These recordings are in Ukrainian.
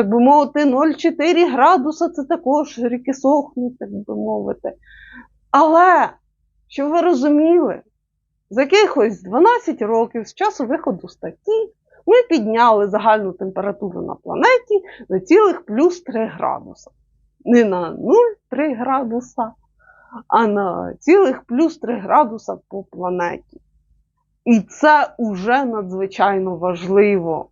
Так би мовити, 0,4 градуса це також ріки сохнуть, так би мовити. Але, щоб ви розуміли, за якихось 12 років з часу виходу статті ми підняли загальну температуру на планеті на цілих плюс 3 градуса. Не на 0,3 градуса, а на цілих плюс 3 градуса по планеті. І це уже надзвичайно важливо.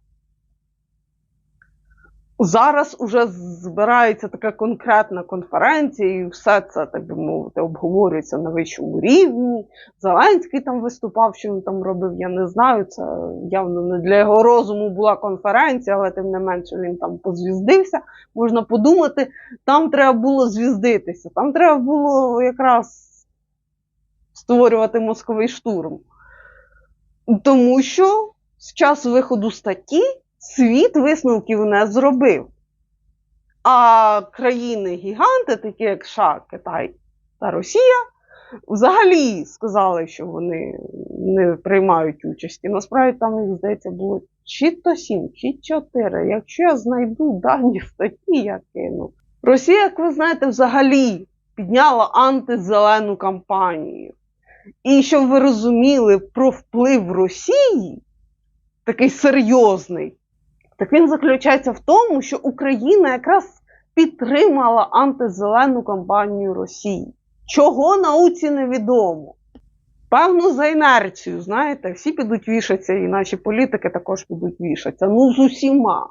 Зараз уже збирається така конкретна конференція, і все це, так би мовити, обговорюється на вищому рівні. Зеленський там виступав, що він там робив, я не знаю. Це явно не для його розуму була конференція, але тим не менше він там позвіздився. Можна подумати, там треба було звіздитися, там треба було якраз створювати мозковий штурм. Тому що з часу виходу статті світ висновків не зробив. А країни-гіганти, такі як США, Китай та Росія, взагалі сказали, що вони не приймають участі. Насправді там їх, здається, було чи то сім, чи чотири. Якщо я знайду дані статті, я кину. Росія, як ви знаєте, взагалі підняла антизелену кампанію. І щоб ви розуміли про вплив Росії, такий серйозний, так він заключається в тому, що Україна якраз підтримала антизелену кампанію Росії. Чого науці невідомо. Певно, за інерцію, знаєте, всі підуть вішатися, і наші політики також підуть вішатися. Ну, з усіма.